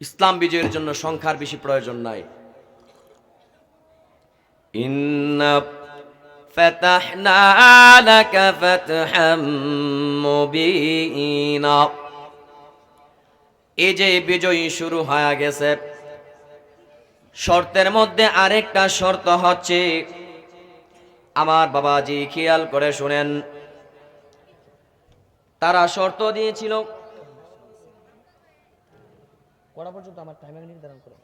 ইসলাম বিজয়ের জন্য সংখ্যার বেশি প্রয়োজন নাই ইন্না فتحنا لك فتحا مبينا এই যে বিজয়ী শুরু হয়ে গেছে শর্তের মধ্যে আরেকটা শর্ত হচ্ছে আমার বাবাজি খেয়াল করে শুনেন তারা শর্ত দিয়েছিল কটা পর্যন্ত আমার টাইমিং নির্ধারণ করো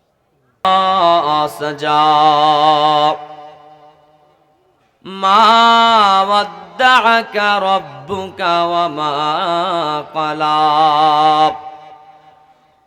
سجا ما ودعك ربك وما قلى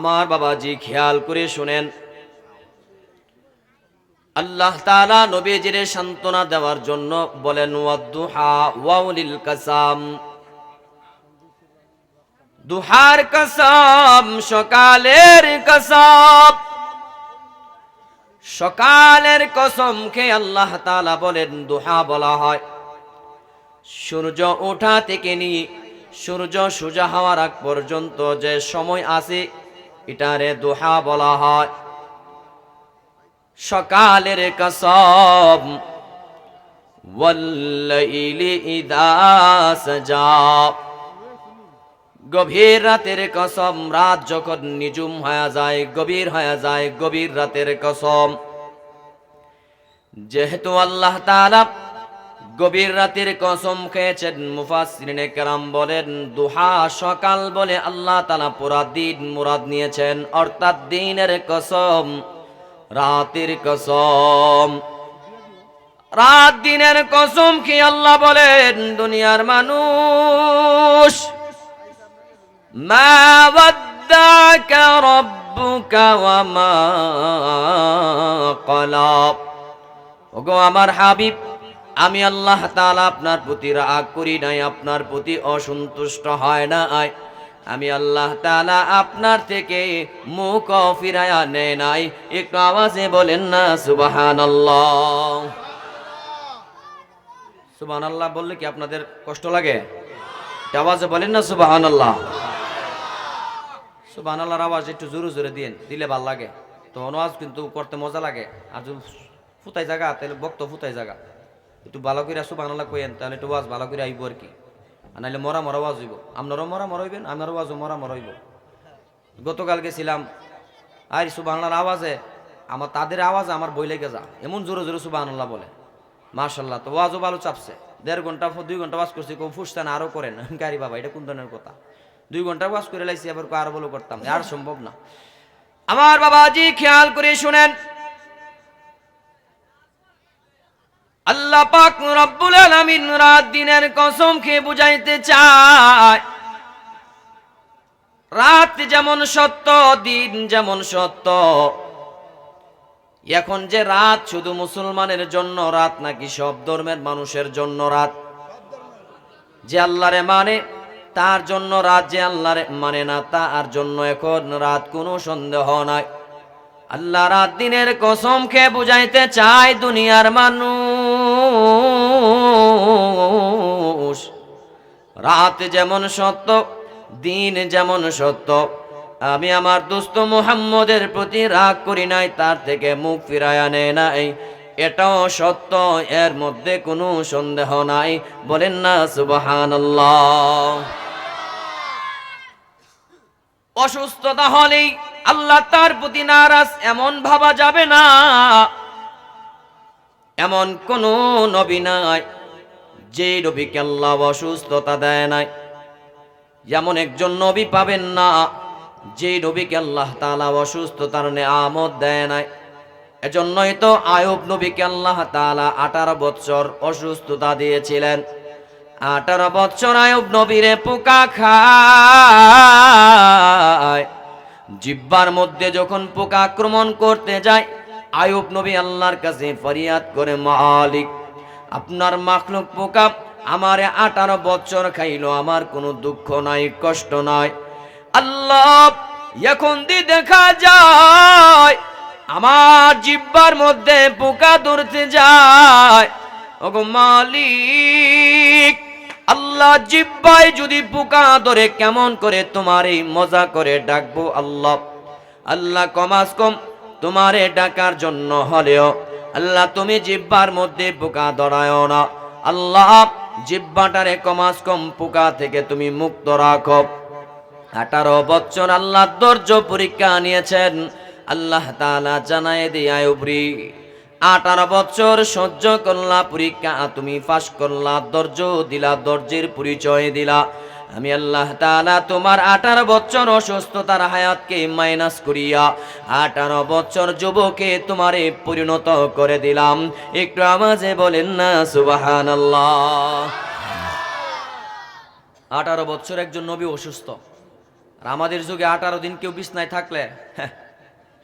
আমার বাবাজি খেয়াল করে শুনেন। আল্লাহ তাআলা নবীজির সান্ত্বনা দেওয়ার জন্য বলেন ওয়াউলিল কাসাম। দুহার কসম সকালের কসম সকালের কসম খেয়ে আল্লাহ তাআলা বলেন, দুহা বলা হয়। সূর্য ওঠা থেকে নিয়ে সূর্য সোজা হওয়ার আগ পর্যন্ত যে সময় আছে এটারে দোহা বলা হয়। সকালের সাজা। গভীর রাতের কসম, রাত যখন নিজুম হয়ে যায়, গভীর হয়ে যায়, গভীর রাতের কসম। যেহেতু আল্লাহ তাআলা গভীর রাতের কসম খেয়েছেন মুফাসসিরিনে কেরাম বলেন, দুহা সকাল বলে আল্লাহ তালা পুরা দিন মুরাদ নিয়েছেন, অর্থাৎ দিনের কসম, রাতের কসম। রাত দিনের কসম কি আল্লাহ বলেন? দুনিয়ার মানুষ, মা ওয়াদ্দাকা ওগো আমার হাবিব আমি আল্লাহ তাআলা আপনার প্রতি রাগ করি নাই, আপনার প্রতি অসন্তুষ্ট হয় না আয় আমি আল্লাহ তাআলা আপনার থেকে মুখ ফিরায়া নেয় নাই। একটু আওয়াজে বলেন না, সুবহানাল্লাহ। সুবহানাল্লাহ বললে কি আপনাদের কষ্ট লাগে? আওয়াজে বলেন না, সুবহানাল্লাহ। সুবহানাল্লাহর আওয়াজ একটু জোরে জোরে দিন দিলে ভালো লাগে। তো আওয়াজ কিন্তু করতে মজা লাগে। আর যদি ফুতাই জায়গা তাহলে বক্ত ফুতাই জায়গা একটু ভালো করে আসো, বাংলা কইেন তাহলে একটু ওয়াজ ভালো করে আইব আর কি। আর নাহলে মরা মরা ওয়াজ হইব। আপনারও মরা মরা হইবেন আপনারও ওয়াজও মরা মরা হইব। গতকাল গেছিলাম আর সুবাংলার আওয়াজে, আমার তাদের আওয়াজ আমার বই লেগে যা এমন জোরে জোরে সুবাহ বলে মার্শাল্লাহ তো ওয়াজও ভালো চাপছে। দেড় ঘণ্টা, দুই ঘণ্টা ওয়াজ করছি কেউ ফুসতেন আরও করেন। গাড়ি বাবা, এটা কোন ধরনের কথা? দুই ঘণ্টা ওয়াজ করে লাইছি, আবার আরও বলো করতাম। আর সম্ভব না। আমার বাবাজি, খেয়াল করে শুনেন আল্লাহ পাক রব্বুল আলামিন রাত দিনের কসম খেয়ে বুঝাইতে চায়। রাত যেমন সত্য, দিন যেমন সত্য। এখন যে রাত শুধু মুসলমানের জন্য রাত নাকি সব ধর্মের মানুষের জন্য রাত? যে আল্লাহরে মানে তার জন্য রাত যে আল্লাহরে মানে না, তার জন্য এখন রাত কোনো সন্দেহ নাই। আল্লাহ রাত দিনের কসম খেয়ে বুঝাইতে চায় দুনিয়ার মানুষ। রাত যেমন সত্য, দিন যেমন সত্য, আমি আমার দোস্ত মুহাম্মদের প্রতি রাগ করি নাই, তার থেকে মুখ ফিরায় আনে নাই। এটাও সত্য, এর মধ্যে কোনো সন্দেহ নাই। বলেন না, সুবহানাল্লাহ। অসুস্থতা হলেই আল্লাহ তার প্রতি নারাজ, এমন ভাবা যাবে না। এমন কোন নবী নাই, যে নবীকে আল্লাহ অসুস্থতা দেয় নাই। যেমন একজন নবী পাবেন না, যে নবীকে আল্লাহ তাআলা অসুস্থতার নেয়ামত দেয় নাই। এজন্যই তো আয়ুব নবীকে আল্লাহ তাআলা আঠারো বৎসর অসুস্থতা দিয়েছিলেন। আঠারো বৎসর আয়ুব নবীরে পোকা খা জিব্বার মধ্যে যখন পোকা আক্রমণ করতে যায়, আয়ুব নবী আল্লাহর কাছে ফরিয়াদ করে, মালিক, আপনার মাখলুক পোকা আমারে আঠারো বছর খাইলো, আমার কোনো দুঃখ নাই, কষ্ট নাই। আল্লাহ, এখন দি দেখা যায়, আমার জিব্বার মধ্যে পোকা ধরতে যায়। ওগো মালিক আল্লাহ জিব্বাই যদি পোকা ধরে কেমন করে তোমার এই মজা করে ডাকবো আল্লাহ? আল্লাহ কমাস কম তোমারে ডাকার জন্য হলেও আল্লাহ তুমি জিব্বার মধ্যে পোকা ধরায় না। আল্লাহ জিব্বাটারে কমাস কম পোকা থেকে তুমি মুক্ত রাখো। আঠারো বছর আল্লাহ ধৈর্য পরীক্ষা নিয়েছেন। আল্লাহ তাআলা জানায় দিয়ে আয়ুবরি আঠারো বছর সহ্য করলা পরীক্ষা তুমি পাস করলা ধৈর্য দিলা ধৈর্যের পরিচয় দিলা। আমি আল্লাহ তাআলা তোমার আঠারো বছর অসুস্থতার হায়াতকে মাইনাস করিয়া আঠারো বছর যুবকে তোমারে পরিণত করে দিলাম। একটু আমাজে বলেন না সুবহানাল্লাহ। আঠারো বছর একজন নবী অসুস্থ। আর আমাদের যুগে আঠারো দিন কেউ বিছনায় থাকলে হ্যাঁ,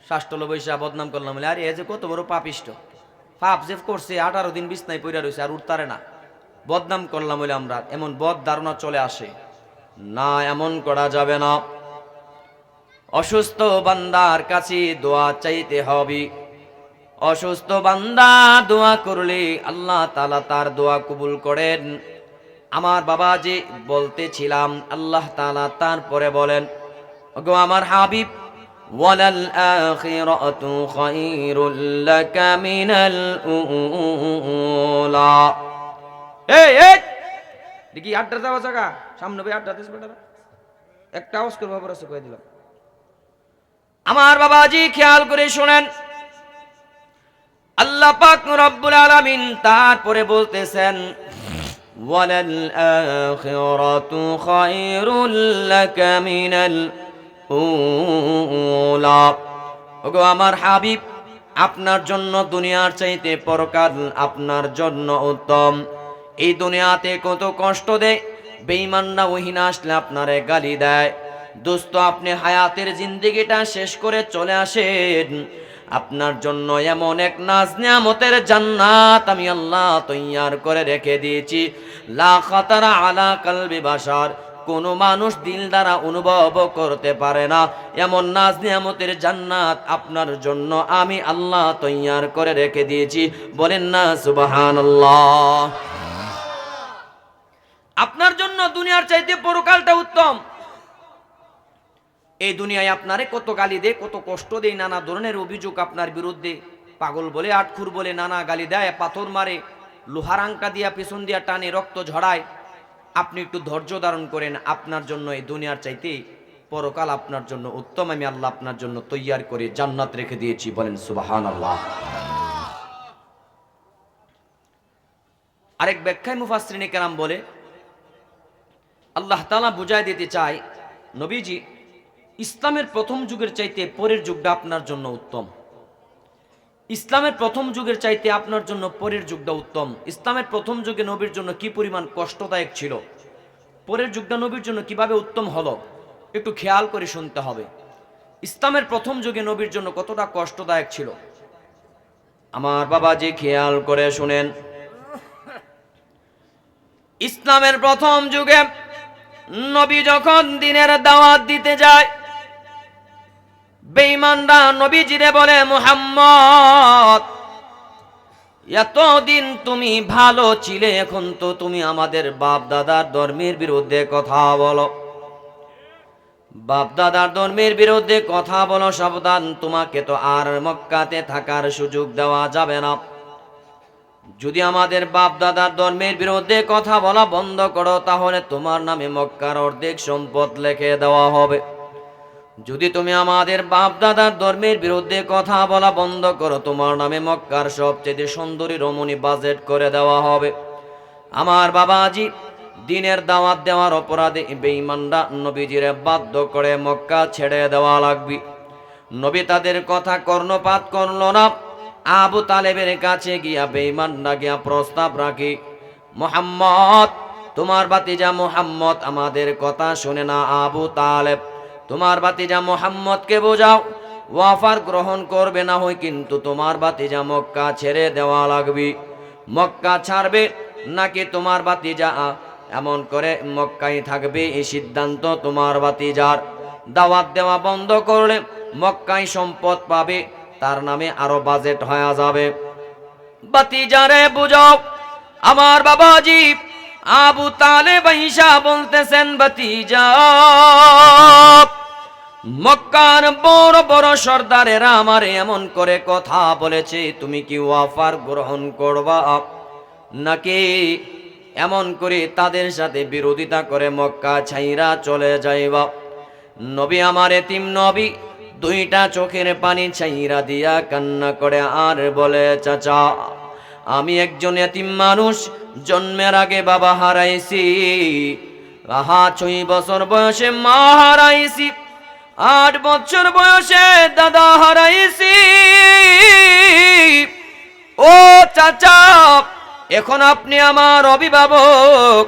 শ্বাসটল বৈশা বদনাম করলাম আরে এ যে কত বড় পাপিষ্ট। পাপ জেফ করছে, আঠারো দিন বিছনায় পড়ে রয়েছে আর উঠতারে না। বদনাম করলাম বলে আমরা, এমন বদ ধারণা চলে আসে। না, এমন করা যাবে না। অসুস্থ বান্দার কাছে দোয়া চাইতে হবে। অসুস্থ বান্দা দোয়া করলে আল্লাহ তালা তার দোয়া কবুল করেন। আমার বাবা যে বলতেছিলাম, আল্লাহ তালা তারপরে বলেন গো আমার হাবিব আখিরাতু খায়রুল লাকা মিনাল উলা এই এই! দেখি, আড্ডা যাওয়া জায়গা। সামনে ভাই আড্ডা দিস বেটারা। একটা আওয়াজ করব, আবার কয়ে দিলাম। আমার বাবাজি, খেয়াল করে শোনেন। আল্লাহ পাক রব্বুল আলামিন তারপরে বলতেছেন ওয়ালাল আখিরাতু খায়রুল লাকা মিনাল ওগো আমার হাবিব, আপনার জন্য দুনিয়ার চাইতে পরকাল আপনার জন্য উত্তম। এই দুনিয়াতে কত কষ্ট দেয় বেইমান্না ওহিনা আসলে আপনারে গালি দেয়। দোস্ত, আপনি হায়াতের জিন্দিগিটা শেষ করে চলে আসেন। আপনার জন্য এমন এক নাজ নিয়ামতের জান্নাত আমি আল্লাহ তৈয়ার করে রেখে দিয়েছি। লা খাতারা আলা কালবি বাসার কোনো মানুষ দিল দ্বারা অনুভব করতে পারে না। এমন নাজ নিয়ামতের জান্নাত আপনার জন্য আমি আল্লাহ তৈয়ার করে রেখে দিয়েছি। বলেন না, সুবহানাল্লাহ। আপনার জন্য দুনিয়ার চাইতে পরকালটা উত্তম। এই দুনিয়ায় আপনারে কত গালি দেয়, কত কষ্ট দেয়, নানা ধরনের অভিযোগ আপনার বিরুদ্ধে। পাগল বলে, আটখুর বলে, নানা গালি দেয়, পাথর মারে, লোহার আঙ্কা দিয়া, পেছন দিয়া টানে, রক্ত ঝড়ায় আপনি একটু ধৈর্য ধারণ করেন আপনার জন্য এই দুনিয়ার চাইতে পরকাল আপনার জন্য উত্তম। আমি আল্লাহ আপনার জন্য তৈয়ার করে জান্নাত রেখে দিয়েছি। বলেন সুবাহান আল্লাহ আরেক ব্যাখ্যায় মুফাসরিনী কেরাম বলে, আল্লাহ তালা বুঝাই দিতে চায়, নবীজি, ইসলামের প্রথম যুগের চাইতে পরের যুগটা আপনার জন্য উত্তম। ইসলামের প্রথম যুগের চাইতে আপনার জন্য পরের যুগটা উত্তম। ইসলামের প্রথম যুগে নবীর জন্য কি পরিমাণ কষ্টদায়ক ছিল? পরের যুগটা নবীর জন্য কীভাবে উত্তম হলো? একটু খেয়াল করে শুনতে হবে। ইসলামের প্রথম যুগে নবীর জন্য কতটা কষ্টদায়ক ছিল? আমার বাবা যে খেয়াল করে শুনেন। ইসলামের প্রথম যুগে নবী যখন দিনের দাওয়াত দিতে যায় বেঈমানরা নবীজিরে বলে, মুহাম্মদ, এতদিন তুমি ভালো ছিলে, এখন তো তুমি আমাদের বাপ দাদার ধর্মের বিরুদ্ধে কথা বলো। বাপ দাদার ধর্মের বিরুদ্ধে কথা বলো সাবধান, তোমাকে তো আর মক্কাতে থাকার সুযোগ দেওয়া যাবে না। যদি আমাদের বাপ দাদার ধর্মের বিরুদ্ধে কথা বলা বন্ধ করো, তাহলে তোমার নামে মক্কার অর্ধেক সম্পদ লেখে দেওয়া হবে। যদি তুমি আমাদের বাপ দাদার ধর্মের বিরুদ্ধে কথা বলা বন্ধ করো, তোমার নামে মক্কার সবচেয়ে সুন্দরী রমণী বাজেট করে দেওয়া হবে। আমার বাবাজি দিনের দাওয়াত দেওয়ার অপরাধে বেঈমানরা নবীজিরে বাধ্য করে মক্কা ছেড়ে দেওয়া লাগবে। নবী তাদের কথা কর্ণপাত করল না। আবু তালেবের কাছে গিয়া বেঈমানরা গিয়া প্রস্তাব রাখি, মোহাম্মদ, তোমার বাতিজা মোহাম্মদ আমাদের কথা শুনে না আবু তালেব। তোমার বাতিজা মোহাম্মদকে বোঝাও। ওয়াফার গ্রহণ করবে না হয় কিন্তু তোমার বাতিজা মক্কা ছেড়ে দেওয়া লাগবে। মক্কা ছাড়বে নাকি তোমার বাতিজা এমন করে মক্কায় থাকবে এই সিদ্ধান্ত তোমার বাতিজার দাওয়াত দেওয়া বন্ধ করলে মক্কায় সম্পদ পাবে, তার নামে আরও বাজেট হয়ে যাবে। বাতিজারে বুঝাও, আমার বাবাজি আবু তালে বাইশা বলতেছেন বাতিজা মক্কার বড় বড় সর্দারেরা আমার এমন করে কথা বলেছে, তুমি কি ওয়াফার গ্রহণ করবা? নাকি এমন করে তাদের সাথে বিরোধিতা করে মক্কা ছাইরা চলে যাইবা। নবী আমার এতিম নবী দুইটা চোখের পানি ছাইরা দিয়া কান্না করে আর বলে, চাচা, আমি একজন এতিম মানুষ, জন্মের আগে বাবা হারাইছি আহা ছয় বছর বয়সে মা হারাইছি। আট বছর বয়সে দাদা হারাইছি। ও চাচা, এখন আপনি আমার অভিভাবক।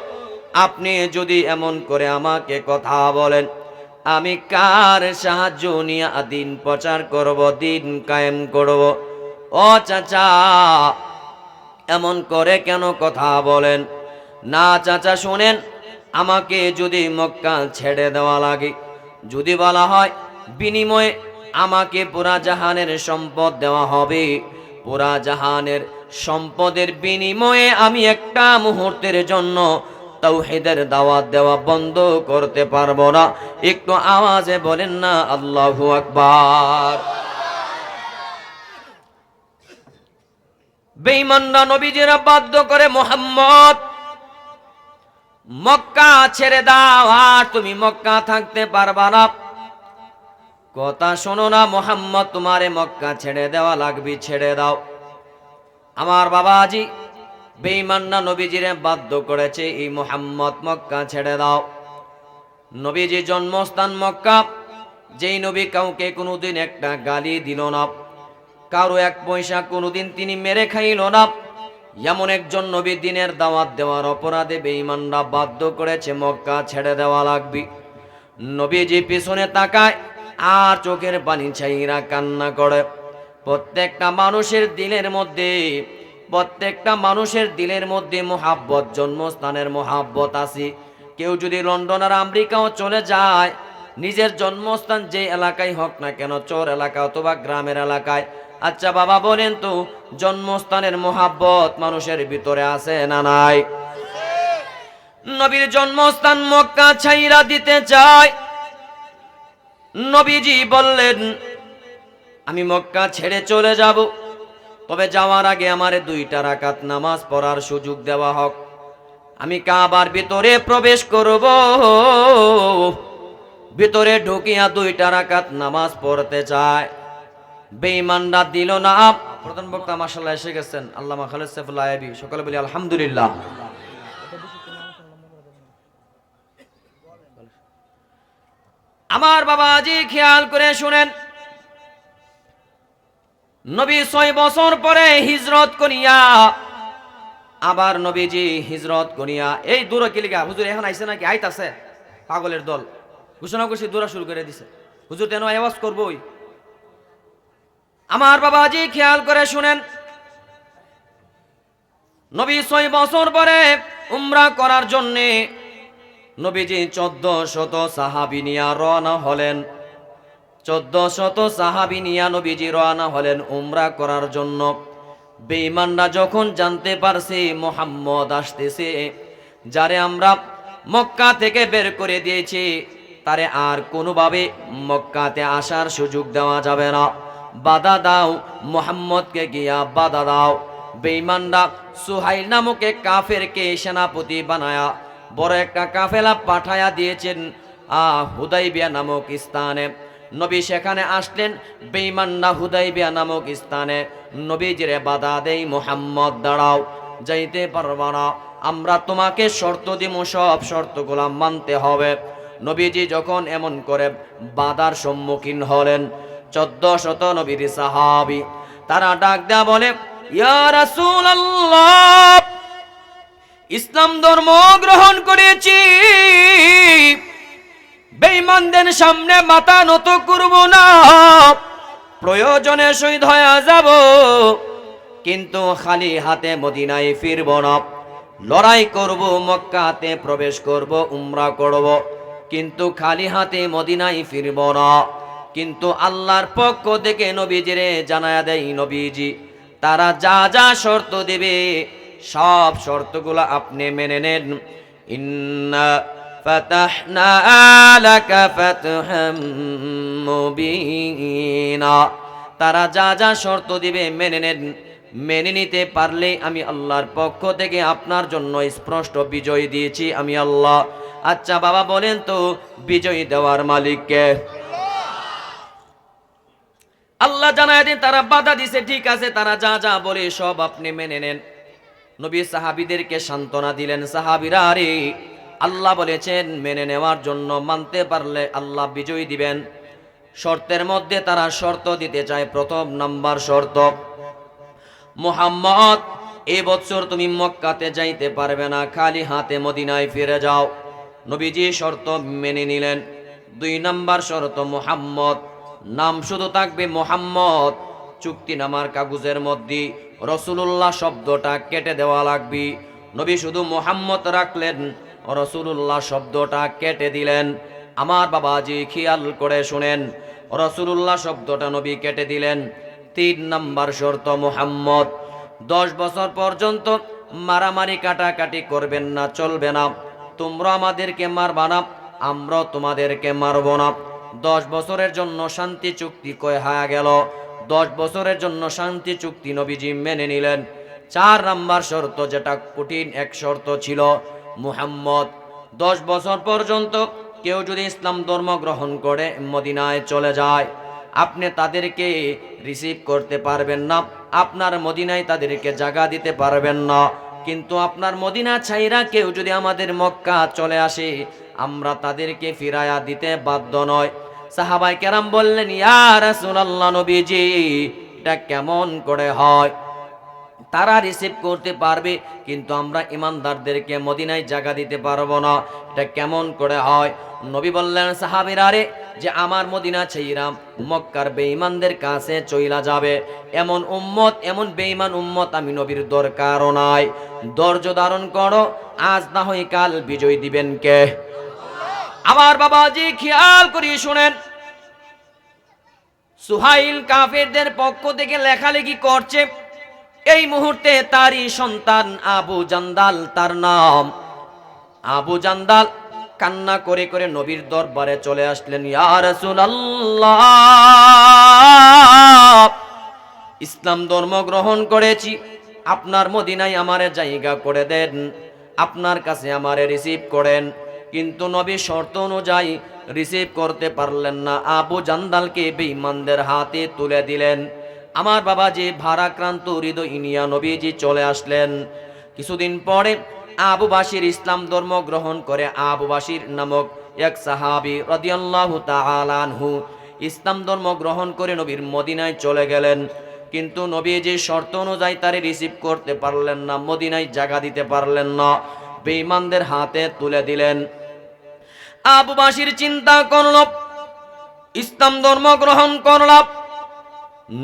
আপনি যদি এমন করে আমাকে কথা বলেন, আমি কার সাহায্য নিয়ে দিন প্রচার করব, দিন কায়েম করব? ও চাচা, এমন করে কেন কথা বলেন? না, চাচা, শোনেন, আমাকে যদি মক্কা ছেড়ে দেওয়া লাগে যদি বলা হয়, বিনিময়ে আমাকে পুরা জাহানের সম্পদ দেওয়া হবে। পুরা জাহানের সম্পদের বিনিময়ে আমি একটা মুহূর্তের জন্য তাওহীদের দাওয়াত দেওয়া বন্ধ করতে পারব না। একটু আওয়াজে বলেন না, আল্লাহু আকবার। বেঈমানরা নবীজিরা বাধ্য করে মোহাম্মদ মক্কা ছেড়ে দাও, আর তুমি মক্কা থাকতে পারবা না। কথা শোনো না মোহাম্মদ, তোমারে মক্কা ছেড়ে দেওয়া লাগবে, ছেড়ে দাও। আমার বাবাজি বেঈমানরা নবীজিরে বাধ্য করেছে, এই মোহাম্মদ মক্কা ছেড়ে দাও। নবীজি জন্মস্থান মক্কা, যেই নবী কাউকে কোনোদিন একটা গালি দিল না, কারও এক পয়সা কোনোদিন তিনি মেরে খাইল না। এমন একজন নবী দিনের দাওয়াত দেওয়ার অপরাধে বেঈমানরা বাধ্য করেছে মক্কা ছেড়ে দেওয়া লাগবে। নবীজি পিছনে তাকায়, আর চোখের পানি ছাইরা কান্না করে। প্রত্যেকটা মানুষের দিলের মধ্যে, প্রত্যেকটা মানুষের দিলের মধ্যে মোহাব্বত, জন্মস্থানের মোহাব্বত আছে। কেউ যদি লন্ডন আর আমেরিকাও চলে যায় নিজের জন্মস্থান যে এলাকায় হোক না কেন, চোর এলাকা অথবা গ্রামের এলাকায়। আচ্ছা বাবা বলেন তো, জন্মস্থানের মোহাব্বত মানুষের ভিতরে আছে না নাই? নবীর জন্মস্থান মক্কা ছাইরা দিতে চায়। নবীজি বললেন, আমি মক্কা ছেড়ে চলে যাব। তবে যাওয়ার আগে আমার দুইটা রাকাত নামাজ পড়ার সুযোগ দেওয়া হোক। আমি কাবার ভিতরে প্রবেশ করব। ভিতরে ঢুকিয়া দুইটা রাকাত নামাজ পড়তে চায়। বেঈমানরা দিল না। প্রধান বক্তা মাসাল্লাহ এসে গেছেন। আল্লামা খালেদ সাইফুল্লাহ সকালে বলি আলহামদুলিল্লাহ। আমার বাবাজি খেয়াল করে শুনেন। নবী ছয় বছর পরে হিজরত করিয়া, আবার নবীজি হিজরত করিয়া, এই দূর কিলিকা হুজুর এখন আইছে নাকি? আইতাছে, পাগলের দল। ঘোষণা করছি দূরা শুরু করে দিছে। হুজুর তেন আওয়াজ করবই? আমার বাবাজি খেয়াল করে শুনেন, নবী ছয় বছর পরে উমরা করার জন্যে নবীজি চোদ্দ শত সাহাবি নিয়া রওনা হলেন। চোদ্দ শত সাহাবি নিয়া নবীজি রওনা হলেন উমরা করার জন্য। বেঈমানরা যখন জানতে পারছে মোহাম্মদ আসতেছে, যারে আমরা মক্কা থেকে বের করে দিয়েছি তারে আর কোনোভাবে মক্কাতে আসার সুযোগ দেওয়া যাবে না। বাধা দাও, মোহাম্মদকে গিয়া বাধা দাও। বেঈমানরা সুহাইল নামক কাফেরকে সেনাপতি বানায়া বড় একটা কাফেলা পাঠায়া দিয়েছেন আ হুদাইবিয়া নামক স্থানে। নবী সেখানে আসলেন বেঈমান্না হুদাইবিয়া নামক স্থানে। নবীজিরে বাধা দেই, মোহাম্মদ দাঁড়াও, যাইতে পারবা না। আমরা তোমাকে শর্ত দিব সব শর্তগুলা মানতে হবে। নবীজি যখন এমন করে বাধার সম্মুখীন হলেন, চোদ্দ শত নবীর সাহাবি তারা ডাক দেয়া বলে ইসলাম ধর্ম গ্রহণ করেছি। বেঈমানদের সামনে মাথা নত করব না। প্রয়োজনে শহীদ হয়ে যাব, কিন্তু খালি হাতে মদিনায় ফিরব না। লড়াই করব, মক্কাতে প্রবেশ করব, উমরা করব। কিন্তু খালি হাতে মদিনায় ফিরব না। কিন্তু আল্লাহর পক্ষ থেকে নবীজিরে জানায়া দেয় নবীজি, তারা যা যা শর্ত দেবে, সব শর্তগুলো আপনি মেনে নেন। ইন্না তারা যা যা শর্ত দিবে মেনে নেন। মেনে নিতে পারলে আমি আল্লাহর পক্ষ থেকে আপনার জন্য স্পষ্ট বিজয় দিয়েছি আমি আল্লাহ। আচ্ছা বাবা বলেন তো, বিজয় দেওয়ার মালিককে আল্লাহ জানায় দিন, তারা বাধা দিছে, ঠিক আছে, তারা যা যা বলে সব আপনি মেনে নেন। নবী সাহাবিদেরকে সান্ত্বনা দিলেন, সাহাবিরা, আরে, আল্লাহ বলেছেন মেনে নেওয়ার জন্য মানতে পারলে আল্লাহ বিজয় দিবেন। শর্তের মধ্যে তারা শর্ত দিতে চায়, প্রথম নাম্বার শর্ত। মোহাম্মদ এ বছর তুমি মক্কাতে যাইতে পারবে না, খালি হাতে মদিনায় ফিরে যাও। নবীজি শর্ত মেনে নিলেন। দুই নাম্বার শর্ত মোহাম্মদ, নাম শুধু থাকবে মোহাম্মদ চুক্তিনামার কাগজের মধ্যে রসুলুল্লাহ শব্দটা কেটে দেওয়া লাগবে। নবী শুধু মোহাম্মদ রাখলেন, রসুলুল্লাহ শব্দটা কেটে দিলেন। আমার বাবাজি খেয়াল করে শুনেন, রসুলুল্লাহ শব্দটা নবী কেটে দিলেন। তিন নাম্বার শর্ত, মোহাম্মদ। দশ বছর পর্যন্ত মারামারি কাটাকাটি করবেন না, চলবে না। তোমরা আমাদেরকে মারবা না আমরা তোমাদেরকে মারব না। দশ বছরের জন্য শান্তি চুক্তি কয়ে হায়া গেল। দশ বছরের জন্য শান্তি চুক্তি নবীজি মেনে নিলেন। চার নাম্বার শর্ত, যেটা কঠিন এক শর্ত ছিল, মুহাম্মদ। দশ বছর পর্যন্ত কেউ যদি ইসলাম ধর্ম গ্রহণ করে মদিনায় চলে যায় আপনি তাদেরকে রিসিভ করতে পারবেন না, আপনার মদিনায় তাদেরকে জায়গা দিতে পারবেন না। কিন্তু আপনার মদিনা ছাইরা কেউ যদি আমাদের মক্কা চলে আসে, আমরা তাদেরকে ফিরায়া দিতে বাধ্য নয়। সাহাবাই কেরাম বললেন, ইয়া রাসূলুল্লাহ নবীজি, এটা কেমন করে হয়? তারা রিসিভ করতে পারবে, কিন্তু আমরা ইমানদারদেরকে মদিনায় জায়গা দিতে পারব না, এটা কেমন করে হয়? নবী বললেন, সাহাবিরা রে যে আমার মদিনা ছেইরাম মক্কার বেঈমানদের কাছে চইলা যাবে। এমন উম্মত, এমন বেঈমান উম্মত আমি নবীর দরকারও নাই। ধৈর্য ধারণ করো, আজ না হয় কাল বিজয় দিবেন কে? আমার বাবাজি, খেয়াল করি শুনেন। সুহাইল কাফেরদের পক্ষ থেকে লেখালেখি করছে, এই মুহূর্তে তারই সন্তান আবু জান্দাল, তার নাম আবু জান্দাল। কান্না করে করে নবীর দরবারে চলে আসলেন রাসূলুল্লাহ, ইসলাম ধর্ম গ্রহণ করেছি। আপনার মদিনায় আমারে জায়গা করে দেন, আপনার কাছে আমারে রিসিভ করেন। কিন্তু নবী শর্ত অনুযায়ী রিসিভ করতে পারলেন না। আবু জান্দালকে বেঈমানদের হাতে তুলে দিলেন। আমার বাবা যে ভারাক্রান্ত হৃদয় ইনিয়া নবীজি চলে আসলেন। কিছুদিন পরে আবু বাসির ইসলাম ধর্ম গ্রহণ করে আবু বাসির নামক এক সাহাবি রদিয়াল্লাহু তাআলাহু ইসলাম ধর্ম গ্রহণ করে নবীর মদিনায় চলে গেলেন। কিন্তু নবী যে শর্ত অনুযায়ী তারে রিসিভ করতে পারলেন না, মদিনায় জায়গা দিতে পারলেন না, বেঈমানদের হাতে তুলে দিলেন। আবু বাসির চিন্তা করল, ইসলাম ধর্ম গ্রহণ করলাম,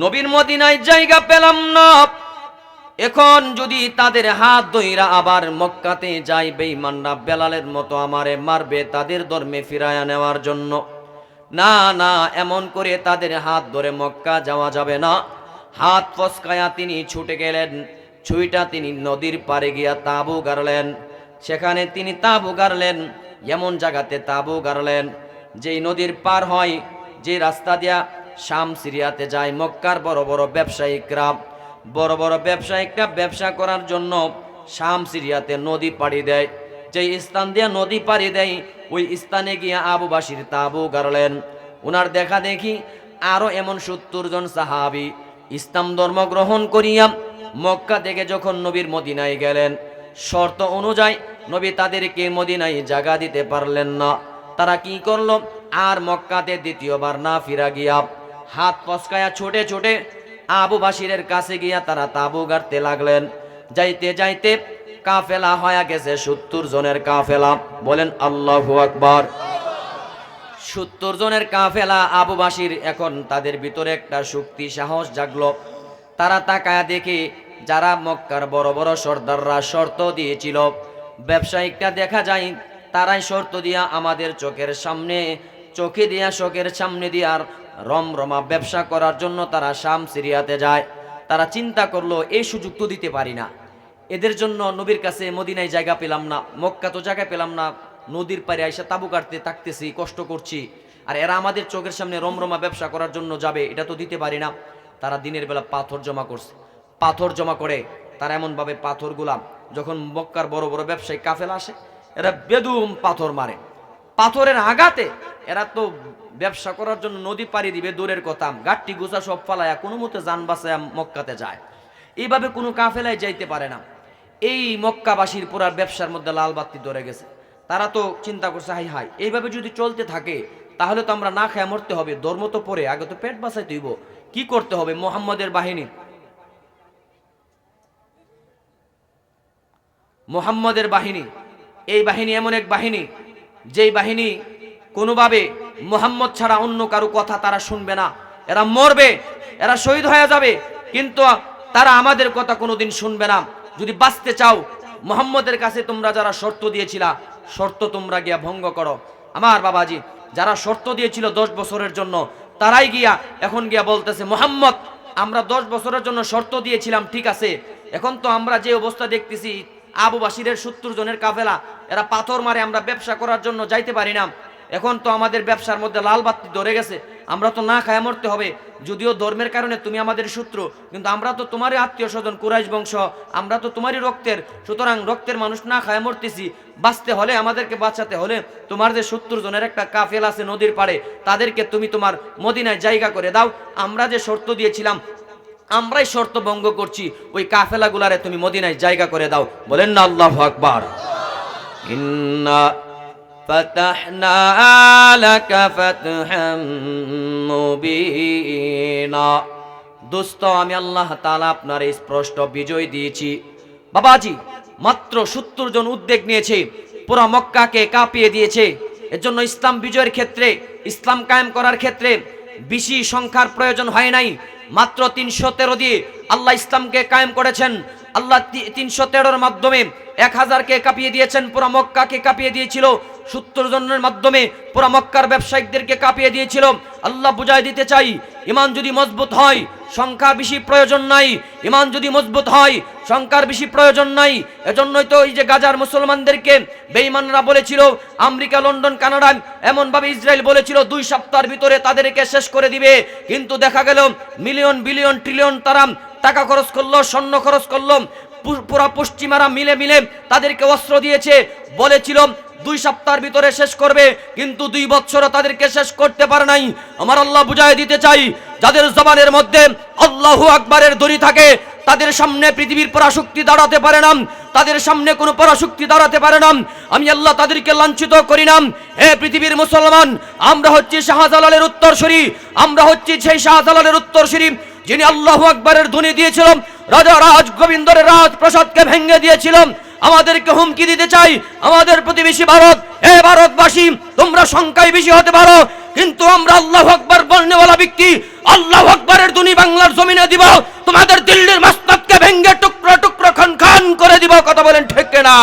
নবীর মদিনায় জায়গা পেলাম না। এখন যদি তাদের হাত দইরা আবার মক্কাতে যাই বেঈমানরা বেলালের মতো আমারে মারবে তাদের ধর্মে ফিরায়া নেওয়ার জন্য। না না, এমন করে তাদের হাত ধরে মক্কা যাওয়া যাবে না। হাত ফসকায়া তিনি ছুটে গেলেন, ছুইটা তিনি নদীর পারে গিয়া তাবু গাড়লেন। সেখানে তিনি তাবু গাড়লেন, এমন জায়গাতে তাবু গাড়লেন, যেই নদীর পার হয় যে রাস্তা দিয়া শাম সিরিয়াতে যায় মক্কার বড় বড় ব্যবসায়িকরা। বড় বড় ব্যবসায়িকরা ব্যবসা করার জন্য শাম সিরিয়াতে নদী পাড়ি দেয়। যে স্থান দিয়া নদী পাড়ি দেয়, ওই স্থানে গিয়া আবু বাসির তাবু গাড়লেন। ওনার দেখা দেখি আরও এমন সত্তর জন সাহাবি ইসলাম ধর্ম গ্রহণ করিয়া মক্কা থেকে যখন নবীর মদিনায় গেলেন, শর্ত অনুযায়ী নবী তাদেরকে মদিনায় জাগা দিতে পারলেন না। তারা কি করল? আর মক্কাতে দ্বিতীয়বার না ফিরা গিয়া হাত ফসকায়া ছোটে ছোটে আবু বাসিরের কাছে গিয়া তারা তাবু গাড়তে লাগলেন। যাইতে যাইতে কাফেলা হয়ে গেছে সত্তর জনের কাফেলা। বলেন, আল্লাহ আকবার। সত্তর জনের কাফেলা আবুবাসীর এখন তাদের ভিতরে একটা শক্তি, সাহস জাগলো। তারা তাকায় দেখে যারা মক্কার বড় বড় সর্দাররা শর্ত দিয়েছিল, ব্যবসায়িকটা দেখা যায়, তারাই শর্ত দিয়া আমাদের চোখের সামনে, চোখে দিয়া চোখের সামনে দিয়ে আর রমরমা ব্যবসা করার জন্য তারা শাম সিরিয়াতে যায়। তারা চিন্তা করল এই সুযোগ তো দিতে পারি না। এদের জন্য নবীর কাছে মদিনায় জায়গা পেলাম না, মক্কা তো জায়গা পেলাম না। নদীর পাড়ে আইসা তাবু কাটতে থাকতেছি, কষ্ট করছি। আর এরা আমাদের চোখের সামনে রমরমা ব্যবসা করার জন্য যাবে, এটা তো দিতে পারি না। তারা দিনের বেলা পাথর জমা করছে। পাথর জমা করে তারা এমনভাবে পাথরগুলা যখন মক্কার বড় বড় ব্যবসায়ী কাফেলা আসে, এরা বেদুম পাথর মারে। পাথরের আঘাতে এরা তো ব্যবসা করার জন্য নদী পাড়ি দিবে, দূরের কথা। গাঠটি গুছা সব ফালায়া কোনো মতে যান বাসায় মক্কাতে যায়। এইভাবে কোনো কাফেলায় যাইতে পারে না। এই মক্কাবাসীর পুরার ব্যবসার মধ্যে লাল বাতি ধরে গেছে। তারা তো চিন্তা করছে, হাই হাই, এইভাবে যদি চলতে থাকে, তাহলে তো আমরা না খেয়ে মরতে হবে, ধর্ম তো পরে আগে তো পেট বাঁচাই তুইব কি করতে হবে মোহাম্মদের বাহিনী? মোহাম্মদের বাহিনী, এই বাহিনী এমন এক বাহিনী, যেই বাহিনী কোনোভাবে মোহাম্মদ ছাড়া অন্য কারও কথা তারা শুনবে না। এরা মরবে, এরা শহীদ হয়ে যাবে, কিন্তু তারা আমাদের কথা কোনোদিন শুনবে না। যদি বাঁচতে চাও, মোহাম্মদের কাছে তোমরা যারা শর্ত দিয়েছিলা, শর্ত তোমরা গিয়া ভঙ্গ করো। আমার বাবাজি, যারা শর্ত দিয়েছিল দশ বছরের জন্য, তারাই গিয়া এখন গিয়া বলতেছে, মোহাম্মদ, আমরা দশ বছরের জন্য শর্ত দিয়েছিলাম, ঠিক আছে। এখন তো আমরা যে অবস্থা দেখতেছি, আবু বাসিরের সত্তর জনের কাফেলা, এরা পাথর মারে আমরা ব্যবসা করার জন্য যাইতে পারি না। এখন তো আমাদের ব্যবসার মধ্যে লাল বাতি ধরে গেছে। আমরা তো না খায় মরতে হবে। যদিও ধর্মের কারণে তুমি আমাদের সূত্র কিন্তু আমরা তো তোমারই আত্মীয় স্বজন, কুরাইশ বংশ, আমরা তো তোমারই রক্তের। সুতরাং রক্তের মানুষ না খায় মরতেছি। বাঁচতে হলে আমাদেরকে বাঁচাতে হলে তোমার যে সত্তর জনের একটা কাফেল আছে নদীর পাড়ে, তাদেরকে তুমি তোমার মদিনায় জায়গা করে দাও। আমরা যে শর্ত দিয়েছিলাম, আমরাই শর্ত ভঙ্গ করছি। ওই কাফেলাগুলারে তুমি মদিনায় জায়গা করে দাও। বলেন না আল্লাহ আকবার। ফাতাহনা লাকা ফাতহাম মুবিনা দোস্ত, আমি আল্লাহ তাআলা আপনার এই স্পষ্ট বিজয় দিয়েছি। বাবাজি, মাত্র সত্তর জন উদ্যোগ নিয়েছে, পুরো মক্কাকে কাঁপিয়ে দিয়েছে। এর জন্য ইসলাম বিজয়ের ক্ষেত্রে, ইসলাম কায়েম করার ক্ষেত্রে বেশি সংখ্যার প্রয়োজন হয় নাই। মাত্র তিনশো তেরো দিয়ে আল্লাহ ইসলামকে কায়েম করেছেন। আল্লাহ তিনশো তেরোর মাধ্যমে এক হাজারকে কাঁপিয়ে দিয়েছেন, পুরা মক্কাকে কাঁপিয়ে দিয়েছিল সত্তর জনের মাধ্যমে পুরা মক্কার ব্যবসায়িকদেরকে কাঁপিয়ে দিয়েছিল। আল্লাহ বুঝাই দিতে চাই, ইমান যদি মজবুত হয় সংখ্যা বেশি প্রয়োজন নাই। ইমান যদি মজবুত হয়, সংখ্যার বেশি প্রয়োজন নাই। এজন্যই তো এই যে গাজার মুসলমানদেরকে বেঈমানরা বলেছিল, আমেরিকা, লন্ডন, কানাডা, এমনভাবে ইসরায়েল বলেছিল, দুই সপ্তাহের ভিতরে তাদেরকে শেষ করে দিবে। কিন্তু দেখা গেল, মিলিয়ন, বিলিয়ন, ট্রিলিয়ন তারা টাকা খরচ করল, স্বর্ণ খরচ করল পুরা পশ্চিমারা মিলে মিলে তাদেরকে অস্ত্র দিয়েছে। বলেছিল, দুই সপ্তাহের ভিতরে শেষ করবে, কিন্তু দুই বছরও তাদেরকে শেষ করতে পারে নাই। আমার আল্লাহ বুঝাই দিতে চাই, যাদের জবানের মধ্যে আল্লাহ আকবরের দড়ি থাকে, তাদের সামনে পৃথিবীর পরাশক্তি দাঁড়াতে পারে না। তাদের সামনে কোনো পরাশক্তি দাঁড়াতে পারে না। আমি আল্লাহ তাদেরকে লাঞ্ছিত করি না। হে পৃথিবীর মুসলমান, আমরা হচ্ছি শাহজালালের উত্তরসূরি। আমরা হচ্ছি সেই শাহজালালের উত্তরসূরি। যিনি আল্লাহ আকবরের ধ্বনি দিয়েছিলেন, রাজা রাজ গোবিন্দরের রাজপ্রাসাদকে ভেঙে দিয়েছিলাম আমাদেরকে হুমকি দিতে চাই, আমাদের প্রতিবেশী ভারত। হে ভারতবাসী, তোমরা সংখ্যায় বেশি হতে পারো, কিন্তু আমরা আল্লাহ আকবর বলনেওয়ালা ব্যক্তি। আল্লাহ আকবরের ধ্বনি বাংলার জমিনে দিব, তোমাদের দিল্লির মাস্তাদকে ভেঙে টুকরো টুকরো খান খান করে দিব, কথা বলেন ঠিক না